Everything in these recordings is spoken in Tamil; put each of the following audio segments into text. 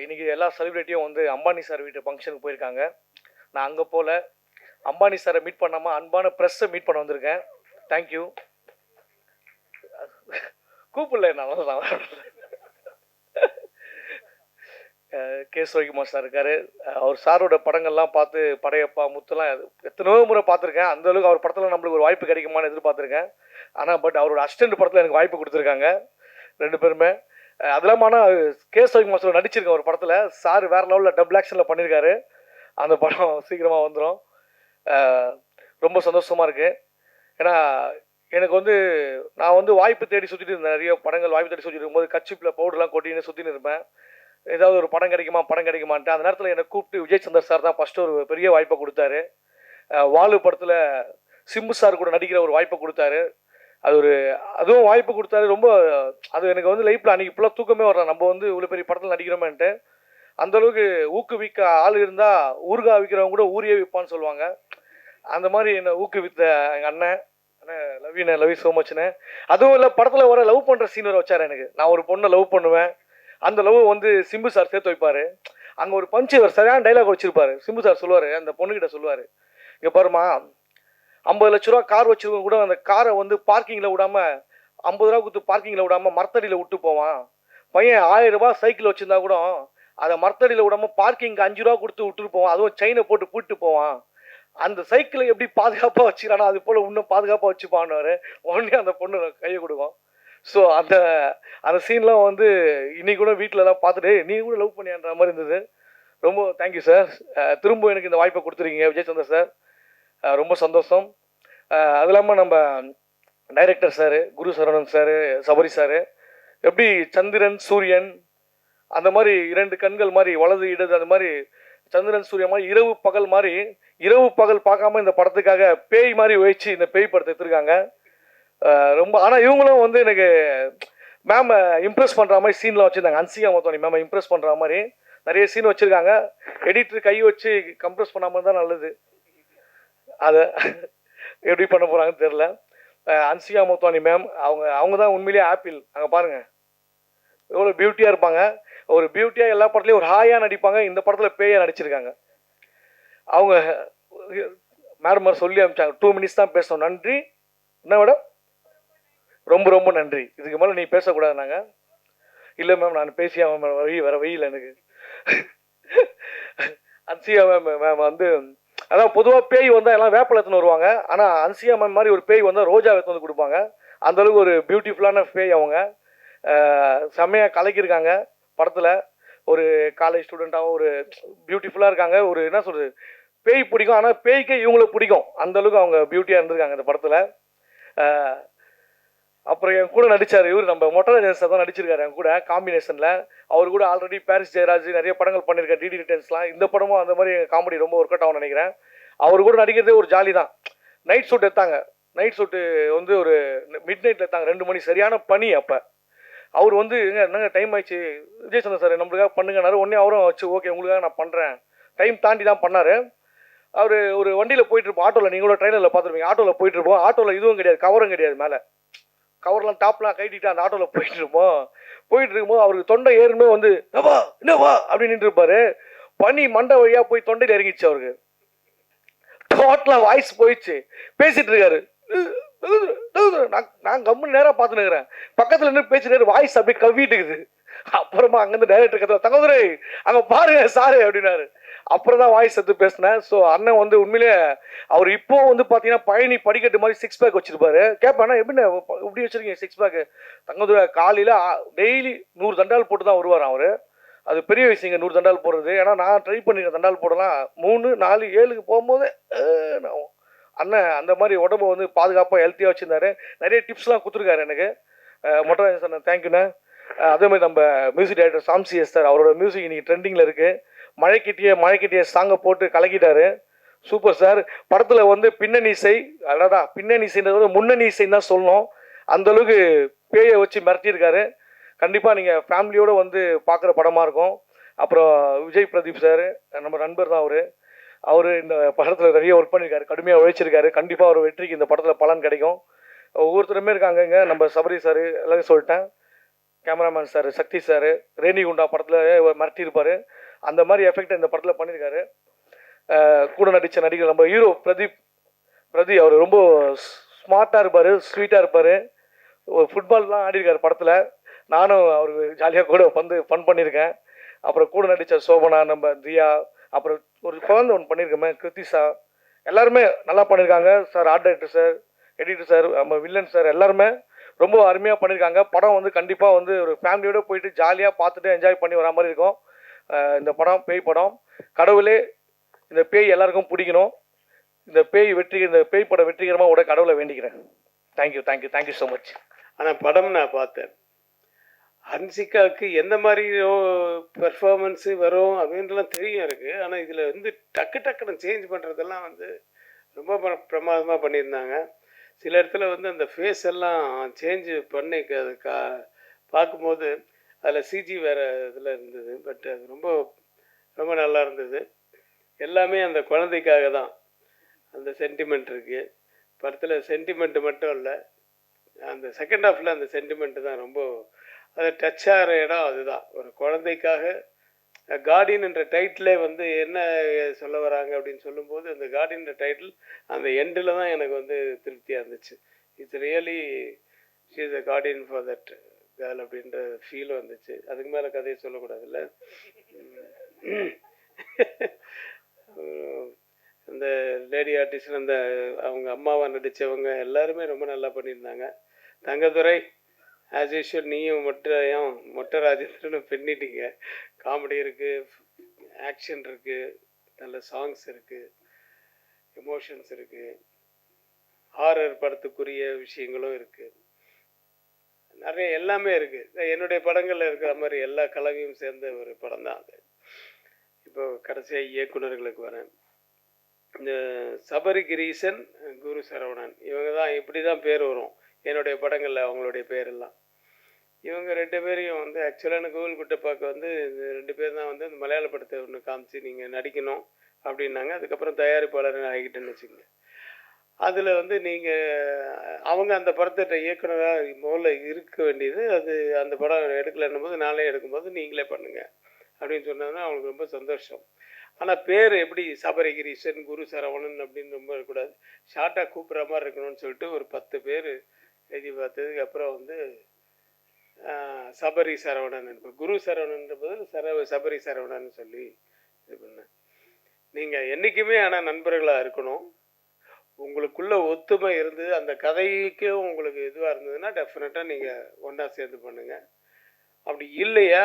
இன்றைக்கி எல்லா செலிபிரிட்டியும் வந்து அம்பானி சார் வீட்டு ஃபங்க்ஷனுக்கு போயிருக்காங்க. நான் அங்கே போல. அம்பானி சாரை மீட் பண்ணாமல் அன்பான ப்ரெஸ்ஸை மீட் பண்ண வந்திருக்கேன். தேங்க்யூ கூப்பிடல நான் தான் கே. சிவகுமார் சார் இருக்காரு. அவர் சாரோட படங்கள்லாம் பார்த்து படையப்பா முத்துலாம் எத்தனையோ முறை பார்த்துருக்கேன். அந்த அளவுக்கு அவர் படத்தில் நம்மளுக்கு ஒரு வாய்ப்பு கிடைக்குமான்னு எதிர்பார்த்துருக்கேன். ஆனால் பட் அவரோட அசிஸ்டன்ட் படத்தில் எனக்கு வாய்ப்பு கொடுத்துருக்காங்க. ரெண்டு பேருமே. அது இல்லாமல் ஆனால் கே சிவகுமார் சார் நடிச்சிருக்கேன் ஒரு படத்தில். சார் வேறு லெவலில் டபுள் ஆக்ஷனில் பண்ணியிருக்காரு அந்த படம் சீக்கிரமாக வந்துடும் ரொம்ப சந்தோஷமாக இருக்குது ஏன்னா எனக்கு வந்து நான் வந்து வாய்ப்பு தேடி சுற்றிட்டு இருந்தேன். நிறைய படங்கள் வாய்ப்பு தேடி சுற்றிட்டு இருக்கும்போது கச்சிப்பில் பவுடர்லாம் கொட்டின்னு சுற்றின்னு இருப்பேன். ஏதாவது ஒரு படம் கிடைக்குமா படம் கிடைக்குமான்ட்டு அந்த நேரத்தில் என்னை கூப்பிட்டு விஜய் சந்தர் சார் தான் ஃபஸ்ட்டு ஒரு பெரிய வாய்ப்பை கொடுத்தாரு. வாலு படத்தில் சிம்பு சார் கூட நடிக்கிற ஒரு வாய்ப்பை கொடுத்தாரு. அது ஒரு அதுவும் வாய்ப்பு கொடுத்தாரு. ரொம்ப அது எனக்கு வந்து லைஃப்பில் அன்றைக்கி ஃபுல்லாக தூக்கமே வரலாம் நம்ம வந்து இவ்வளோ பெரிய படத்தில் நடிக்கிறோமேன்ட்டு. அந்த அளவுக்கு ஊக்குவிக்க ஆள் இருந்தால் ஊறுகாய் விற்கிறவங்க கூட ஊரியே விற்பான்னு சொல்லுவாங்க. அந்த மாதிரி என்னை ஊக்குவித்த எங்கள் அண்ணன். அண்ணன் லவ்யூண்ணே லவ் ஸோ மச்ண்ணே அதுவும் இல்லை படத்தில் வர லவ் பண்ணுற சீன் வர வச்சார் எனக்கு. நான் ஒரு பொண்ணை லவ் பண்ணுவேன். அந்த லவ் வந்து சிம்பு சார் சேர்த்து வைப்பார். அங்கே ஒரு பஞ்சு சரியான டைலாக் வச்சிருப்பாரு. சிம்பு சார் சொல்லுவார் அந்த பொண்ணுக்கிட்ட சொல்லுவார். இங்கே பாருமா ஐம்பது லட்ச ரூபா கார் வச்சிருக்கவங்க கூட அந்த காரை வந்து பார்க்கிங்கில் விடாமல் ஐம்பது ரூபா கொடுத்து பார்க்கிங்கில் விடாமல் மரத்தடியில் விட்டு போவான். பையன் ஆயிரம் ரூபா சைக்கிள் வச்சுருந்தா கூட அதை மரத்தடியில் விடாமல் பார்க்கிங்க்கு அஞ்சு ரூபா கொடுத்து விட்டுட்டு போவான். அதுவும் செயினை போட்டு கூப்பிட்டு போவான். அந்த சைக்கிளை எப்படி பாதுகாப்பாக வச்சுக்கிறானோ அது போல் இன்னும் பாதுகாப்பாக வச்சுப்பான்னு உடனே அந்த பொண்ணு கையை கொடுக்கும். ஸோ அந்த அந்த சீன்லாம் வந்து இன்னைக்கு கூட வீட்டில் தான் பார்த்துட்டு நீ கூட லவ் பண்ணியான்ற மாதிரி இருந்தது. ரொம்ப தேங்க்யூ சார் திரும்ப எனக்கு இந்த வாய்ப்பை கொடுத்துருக்கீங்க விஜய் சந்தர் சார் ரொம்ப சந்தோஷம். அது இல்லாமல் நம்ம director sir Guru Saravanan sir Sabari sir எப்படி சந்திரன் சூரியன் அந்த மாதிரி இரண்டு கண்கள் மாதிரி வலது இடது அந்த மாதிரி சந்திரன் சூரியன் மாதிரி இரவு பகல் மாதிரி இரவு பகல் பார்க்காம இந்த படத்துக்காக பேய் மாதிரி வச்சு இந்த பேய் படத்தை எடுத்திருக்காங்க. ரொம்ப ஆனால் இவங்களும் வந்து எனக்கு மேம் இம்ப்ரெஸ் பண்ணுற மாதிரி சீன்லாம் வச்சுருந்தாங்க. அன்சிகா மொத்தம் மேம் இம்ப்ரெஸ் பண்ணுற மாதிரி நிறைய சீன் வச்சுருக்காங்க. எடிட்டர் கை வச்சு கம்ப்ரெஸ் பண்ணாமல் தான் நல்லது. அதை எப்படி பண்ண போகிறாங்கன்னு தெரில அன்சிகா மோத்வானி மேம் அவங்க அவங்க தான் உண்மையிலேயே ஆப்பிள். அங்கே பாருங்கள் எவ்வளோ பியூட்டியாக இருப்பாங்க. ஒரு பியூட்டியாக எல்லா படத்துலையும் ஒரு ஹாயாக நடிப்பாங்க. இந்த படத்தில் பேயாக நடிச்சிருக்காங்க. அவங்க மேடம் சொல்லி அனுப்பிச்சாங்க. டூ மினிட்ஸ் தான் பேசணும். நன்றி. என்ன மேடம் ரொம்ப ரொம்ப நன்றி. இதுக்கு மேலே நீ பேசக்கூடாது நாங்கள் இல்லை மேம் நான் பேசியா மேம் வழி வர வெயில் எனக்கு. அன்சியா மேம் மேம் வந்து அதான் பொதுவாக பேய் வந்தால் எல்லாம் வேப்பில எடுத்துன்னு வருவாங்க. ஆனால் அன்சியா மேம் மாதிரி ஒரு பேய் வந்தால் ரோஜா எடுத்து வந்து கொடுப்பாங்க. அந்த அளவுக்கு ஒரு பியூட்டிஃபுல்லான பேய் அவங்க. செம்மையாக கலக்கியிருக்காங்க படத்தில். ஒரு காலேஜ் ஸ்டூடெண்ட்டாகவும் ஒரு பியூட்டிஃபுல்லாக இருக்காங்க. ஒரு என்ன சொல்கிறது பேய் பிடிக்கும். ஆனால் பேய்க்கே இவங்களை பிடிக்கும். அந்தளவுக்கு அவங்க பியூட்டியாக இருந்திருக்காங்க இந்த படத்தில். அப்புறம் என் கூட நடிச்சார் இவர் நம்ம மொட்டை சார் தான் நடிச்சிருக்காரு என் கூட காம்பினேஷனில் அவர் கூட ஆல்ரெடி பாரிஸ் ஜெயராஜ் நிறைய படங்கள் பண்ணியிருக்காரு டிடி ரிட்டர்ன்ஸ்லாம் இந்த படமும் அந்த மாதிரி காமெடி ரொம்ப ஒர்க் அவுட் ஆகும்னு நினைக்கிறேன். அவர் கூட நடிக்கிறதே ஒரு ஜாலி தான். நைட் ஷூட் எடுத்தாங்க. நைட் ஷூட்டு வந்து ஒரு மிட் நைட்டில் எடுத்தாங்க. ரெண்டு மணி சரியான பனி அப்போ. அவர் வந்து எங்க என்னங்க டைம் ஆயிடுச்சு? விஜய் சார் நம்மளுக்காக பண்ணுங்கனாரு உடனே அவரும் வச்சு ஓகே உங்களுக்காக நான் பண்ணுறேன் டைம் தாண்டி தான் பண்ணார். அவர் ஒரு வண்டியில் போயிட்டு இருப்போம். ஆட்டோவில் நீங்களோட ட்ரெயினில் பார்த்துருப்பீங்க. ஆட்டோவில் போயிட்டு இருப்போம். ஆட்டோவில் இதுவும் கிடையாது கவரும் கிடையாது மேலே. கவர்லாம் டாப்லாம் கைட்டிட்டு அந்த ஆட்டோவில் போயிட்டு இருப்போம். போயிட்டு இருக்கும்போது அவருக்கு தொண்டை ஏறுமே வந்து என்னவா என்னவா அப்படின்னு நின்று இருப்பாரு. பனி மண்டை வழியாக போய் தொண்டையில் இறங்கிச்சு அவருக்கு. டோட்டலாக வாய்ஸ் போயிடுச்சு. பேசிட்டு இருக்காரு. நான் நான் கம்முன்னு நேராக பார்த்துன்னு இருக்கிறேன். பக்கத்தில் நின்று பேச்சு நேரம் வாய்ஸ் அப்படியே கவிட்டு இருக்குது. அப்புறமா அங்கேருந்து டைரக்டர் கத்துல தங்கதுரை அங்கே பாருங்க சாரு அப்படின்னாரு. அப்புறம் தான் வாய்ஸ் எடுத்து பேசினேன். ஸோ அண்ணன் வந்து உண்மையிலே அவர் இப்போ வந்து பார்த்தீங்கன்னா பழனி படிக்கட்டு மாதிரி சிக்ஸ் பேக் வச்சிருப்பாரு. கேட்பேன் எப்படி இப்படி வச்சிருக்கீங்க சிக்ஸ் பேக்கு தங்கதுரை காலையில் டெய்லி நூறு தண்டால் போட்டு தான் வருவார் அவர். அது பெரிய விஷயங்க நூறு தண்டால் போடுறது. ஏன்னா நான் ட்ரை பண்ணியிருக்கேன் தண்டால் போடலாம். மூணு நாலு ஏழுக்கு போகும்போது நான் அண்ணன் அந்த மாதிரி உடம்பு வந்து பாதுகாப்பாக ஹெல்த்தியாக வச்சுருந்தாரு. நிறைய டிப்ஸ்லாம் கொடுத்துருக்காரு எனக்கு. மொட்டராஜன் சார் தேங்க்யூண்ணே அதே மாதிரி நம்ம music director Sam C sir அவரோட மியூசிக் இன்னைக்கு ட்ரெண்டிங்கில் இருக்குது மழைக்கிட்டிய மழைக்கிட்டிய சாங்கை போட்டு கலக்கிட்டாரு. சூப்பர் சார் படத்தில் வந்து பின்னணி இசை அதான் பின்னணி இசைன்றது வந்து முன்னணி இசைன்னு தான் சொல்லணும். அந்த அளவுக்கு பேயை வச்சு மிரட்டியிருக்காரு. கண்டிப்பாக நீங்கள் ஃபேமிலியோடு வந்து பார்க்குற படமாக இருக்கும். அப்புறம் விஜய் பிரதீப் சார் நம்ம நண்பர் தான் அவர். அவர் இந்த படத்தில் நிறைய ஒர்க் பண்ணியிருக்காரு. கடுமையாக உழைச்சிருக்காரு. கண்டிப்பாக அவர் வெற்றிக்கு இந்த படத்தில் பலன் கிடைக்கும். ஒவ்வொருத்தருமே இருக்காங்கங்க. நம்ம சபரி சார் எல்லாரும் சொல்லிட்டேன். Cameraman sir Sakthi sir Renigunta படத்தில் மிரட்டியிருப்பார். அந்த மாதிரி எஃபெக்ட் இந்த படத்தில் பண்ணியிருக்காரு கூட நடித்த நடிகர் நம்ம ஹீரோ பிரதீப் பிரதீப் அவர் ரொம்ப ஸ்மார்ட்டாக இருப்பார் ஸ்வீட்டாக இருப்பார். ஃபுட்பால்லாம் ஆடிருக்காரு படத்தில். நானும் அவர் ஜாலியாக கூட வந்து ஃபன் பண்ணியிருக்கேன் அப்புறம் கூட நடித்த சோபனா நம்ம தியா அப்புறம் ஒரு குழந்தை ஒன்று பண்ணியிருக்கோமே கிருத்திசா எல்லாருமே நல்லா பண்ணியிருக்காங்க sir art director sir editor sir நம்ம வில்லன் சார் எல்லாருமே ரொம்ப அருமையாக பண்ணியிருக்காங்க படம் வந்து கண்டிப்பாக வந்து ஒரு ஃபேமிலியோட போயிட்டு ஜாலியாக பார்த்துட்டு என்ஜாய் பண்ணி வரா மாதிரி இருக்கும். இந்த படம் பேய் படம் கடவுளே இந்த பேய் எல்லாருக்கும் பிடிக்கணும். இந்த பேய் வெற்றி இந்த பேய் படம் வெற்றிகரமாக உட கடவுளை வேண்டிக்கிறேன். Thank you thank you thank you so much ஆனால் படம் நான் பார்த்தேன். ஹன்சிகாவுக்கு எந்த மாதிரி பெர்ஃபார்மன்ஸு வரும் அப்படின்றலாம் தெரியும் எனக்கு. ஆனால் இதில் வந்து டக்கு டக்குன்னு சேஞ்ச் பண்ணுறதெல்லாம் வந்து ரொம்ப பிர- பிரமாதமாக பண்ணியிருந்தாங்க. சில இடத்துல வந்து அந்த ஃபேஸ் எல்லாம் சேஞ்சு பண்ணி க- பார்க்கும்போது அதில் சிஜி வேறு இதில் இருந்தது பட் அது ரொம்ப ரொம்ப நல்லா இருந்தது. எல்லாமே அந்த குழந்தைக்காக தான். அந்த சென்டிமெண்ட் இருக்குது படத்தில் சென்டிமெண்ட் மட்டும் இல்லை அந்த செகண்ட் ஹாஃபில் அந்த சென்டிமெண்ட் தான் ரொம்ப அது டச் ஆகிற இடம் அதுதான். ஒரு குழந்தைக்காக கார்டியன் என்ற டைட்டிலே வந்து என்ன சொல்ல வராங்க அப்படின்னு சொல்லும்போது அந்த கார்டியன் டைட்டில் அந்த எண்டில் தான் எனக்கு வந்து திருப்தியாக இருந்துச்சு. It's really she is a guardian for that வேலை அப்படின்ற ஃபீல் வந்துச்சு. அதுக்கு மேலே கதையை சொல்லக்கூடாதுல்ல? இந்த லேடி ஆர்டிஸ்ட் அந்த அவங்க அம்மாவை நடித்தவங்க எல்லாருமே ரொம்ப நல்லா பண்ணியிருந்தாங்க. தங்கதுரை ஆஸ் யூஷுவல் நீயும் மொட்டையும் மொட்டை ராஜேந்திரனும் பின்னிட்டீங்க. காமெடி இருக்குது ஆக்ஷன் இருக்குது நல்ல சாங்ஸ் இருக்குது எமோஷன்ஸ் இருக்குது ஹாரர் படத்துக்குரிய விஷயங்களும் இருக்குது நிறைய எல்லாமே இருக்குது என்னுடைய படங்களில் இருக்கிற மாதிரி எல்லா கலவையும் சேர்ந்த ஒரு படம் தான் அது. இப்போ கடைசியாக இயக்குனர்களுக்கு வரேன். இந்த சபரிகிரீசன் குரு சரவணன் இவங்க தான் இப்படி தான் பேர் வரும். என்னுடைய படங்களில் அவங்களுடைய பேரெல்லாம். இவங்க ரெண்டு பேரையும் வந்து ஆக்சுவலாக எனக்கு கோவில் பார்க்க வந்து இந்த ரெண்டு பேர் தான் வந்து இந்த மலையாள படத்தை ஒன்று காமிச்சு நீங்கள் நடிக்கணும் அப்படின்னாங்க. அதுக்கப்புறம் தயாரிப்பாளர் ஆகிட்டேன்னு வச்சுக்கோங்க. அதில் வந்து நீங்கள் அவங்க அந்த படத்திட்ட இயக்குனராக முதல்ல இருக்க வேண்டியது அது அந்த படம் எடுக்கலைன்னும் போது நாளே எடுக்கும்போது நீங்களே பண்ணுங்கள் அப்படின்னு சொன்னதுன்னா அவங்களுக்கு ரொம்ப சந்தோஷம். ஆனால் பேர் எப்படி சபரிகிரீஷன் குரு சரவணன் அப்படின்னு ரொம்ப இருக்கக்கூடாது. ஷார்ட்டாக கூப்பிட்ற மாதிரி இருக்கணும்னு சொல்லிட்டு ஒரு பத்து பேர் எழுதி பார்த்ததுக்கு அப்புறம் வந்து சபரி சரவணன் குரு சரவணன்ற பதில் சர சபரி சரவணன் சொல்லி இது பண்ணேன். நீங்கள் என்றைக்குமே ஆனால் நண்பர்களாக இருக்கணும். உங்களுக்குள்ள ஒத்துமை இருந்து அந்த கதைக்கு உங்களுக்கு இதுவாக இருந்ததுன்னா டெஃபினட்டாக நீங்கள் ஒன்றா சேர்ந்து பண்ணுங்கள் அப்படி இல்லையா?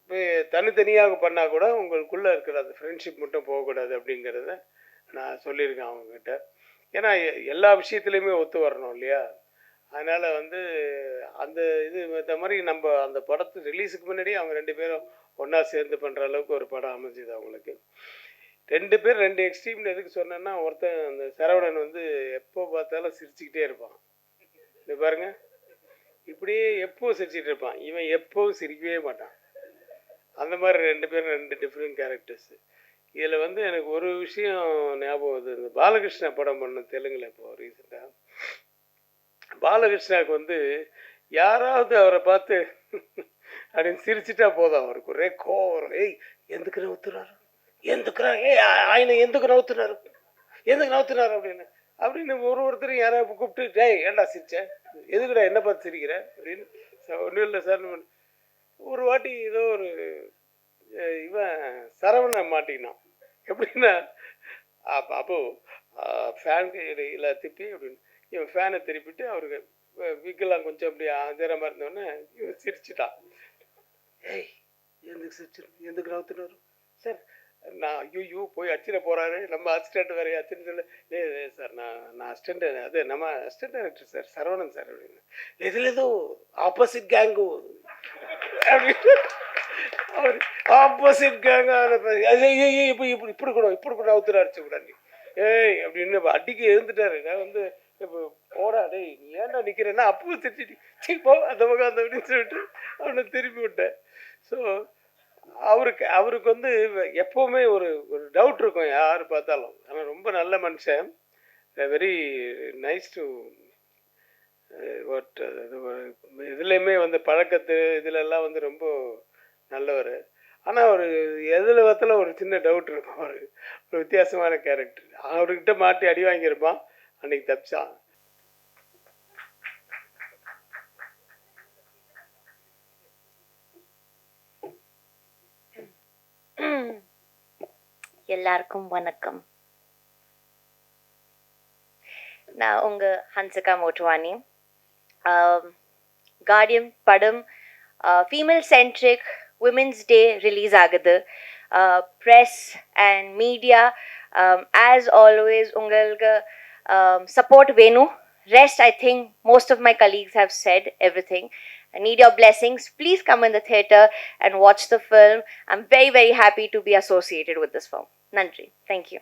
இப்போ தனித்தனியாக பண்ணால் கூட உங்களுக்குள்ளே இருக்கிற அந்த ஃப்ரெண்ட்ஷிப் மட்டும் போகக்கூடாது அப்படிங்கிறத நான் சொல்லியிருக்கேன் அவங்கக்கிட்ட ஏன்னா எ- எல்லா விஷயத்துலையுமே ஒத்து வரணும் இல்லையா? அதனால் வந்து அந்த இது இந்த மாதிரி நம்ம அந்த படத்து ரிலீஸுக்கு முன்னாடி அவங்க ரெண்டு பேரும் ஒன்றா சேர்ந்து பண்ணுற அளவுக்கு ஒரு படம் அமைஞ்சுது அவங்களுக்கு. ரெண்டு பேர் ரெண்டு எக்ஸ்ட்ரீம்னு எதுக்கு சொன்னேன்னா ஒருத்தன் அந்த சரவணன் வந்து எப்போ பார்த்தாலும் சிரிச்சுக்கிட்டே இருப்பான். இது பாருங்க. இப்படியே எப்போவும் சிரிச்சுட்டு இருப்பான். இவன் எப்போவும் சிரிக்கவே மாட்டான். அந்த மாதிரி ரெண்டு பேரும் ரெண்டு டிஃப்ரெண்ட் கேரக்டர்ஸ் இதில் வந்து எனக்கு ஒரு விஷயம் ஞாபகம் வந்து இந்த பாலகிருஷ்ணா படம் பண்ண தெலுங்கில் இப்போ ரீசெண்டாக பாலகிருஷ்ணாவுக்கு வந்து யாராவது அவரை பார்த்து அப்படின்னு சிரிச்சிட்டா போதும். அவருக்கு ஒரே கோவம் ஏய் எந்துக்குன்னு ஒத்துறாரு ఎందుకురా ఏ ఆ- ఆయన ఎందుకు నవ్వుతున్నారు ఎందుకు నవ్వుతున్నారు அப்படின்னு அப்படின்னு ஒரு ஒருத்தரும் யாராவது கூப்பிட்டு டேய் ஏன்டா சிரிச்சேன் எதுக்குடா என்ன பார்த்து சிரிக்கிற அப்படின்னு ஒன்றும் இல்லை சார் ஒரு வாட்டி ஏதோ ஒரு அஹ், இவன் சரவணன் மாட்டிக்கினான் எப்படின்னா அப்போ அப்போ ஃபேன் இல்லை திப்பி அப்படின்னு இவன் ஃபேனை திருப்பிட்டு அவருக்கு விக்கெல்லாம் கொஞ்சம் அப்படி ஆஜரமாக இருந்தோடனே இவன் சிரிச்சிட்டான் ஏய் ఎందుకు சிரிச்சு ఎందుకు నవ్వుతున్నారు சார் நான் ஐயோ போய் அச்சிட போகிறாரு நம்ம அசிஸ்டண்ட் வேறு அச்சின்னு சொல்லி. இல்லை சார் நான் நான் அசிஸ்டண்ட் அது நம்ம assistant director sir Saravanan sir அப்படின்னு. இதில் ஏதோ ஆப்போசிட் கேங்கு அப்படின்னு. அவர் ஆப்போசிட் கேங்கு ஐயோ இப்போ இப்படி இப்படி கூட இப்படி கூட அவுத்துட்டு அடிச்சக்கூடாது ஏய் அப்படின்னு அடிக்க எழுந்துட்டாரு. நான் வந்து இப்போ போடா டேய் நீ ஏன்டா நிற்கிறேன்னா அப்பவும் திட்டிட்டு சரி போ அந்த பக்கம் அந்த அப்படின்னு சொல்லிட்டு அவனை திருப்பி விட்டேன். ஸோ அவருக்கு அவருக்கு வந்து எப்போவுமே ஒரு ஒரு டவுட் இருக்கும் யார் பார்த்தாலும். ஆனால் ரொம்ப நல்ல மனுஷன். வெரி நைஸ் டு ஓட்டுறது இது ஒரு இதுலேயுமே வந்து பழக்கத்து இதுலெல்லாம் வந்து ரொம்ப நல்லவர். ஆனால் ஒரு எதில் பார்த்தாலும் ஒரு சின்ன டவுட் இருக்கும் அவர் ஒரு வித்தியாசமான கேரக்டர் அவர்கிட்ட மாட்டி அடி வாங்கியிருப்பான். அன்றைக்கி தப்பிச்சான். எல்லாருக்கும் வணக்கம் நான் உங்க ஹன்சிகா மோட்வானி கார்டியன் படம் female centric women's day release ஆகுது press and media as always உங்களுக்கு சப்போர்ட் வேணும் rest i think most of my colleagues have said everything i need your blessings please come in the theater and watch the film i'm very very happy to be associated with this film நன்றி தேங்க்யூ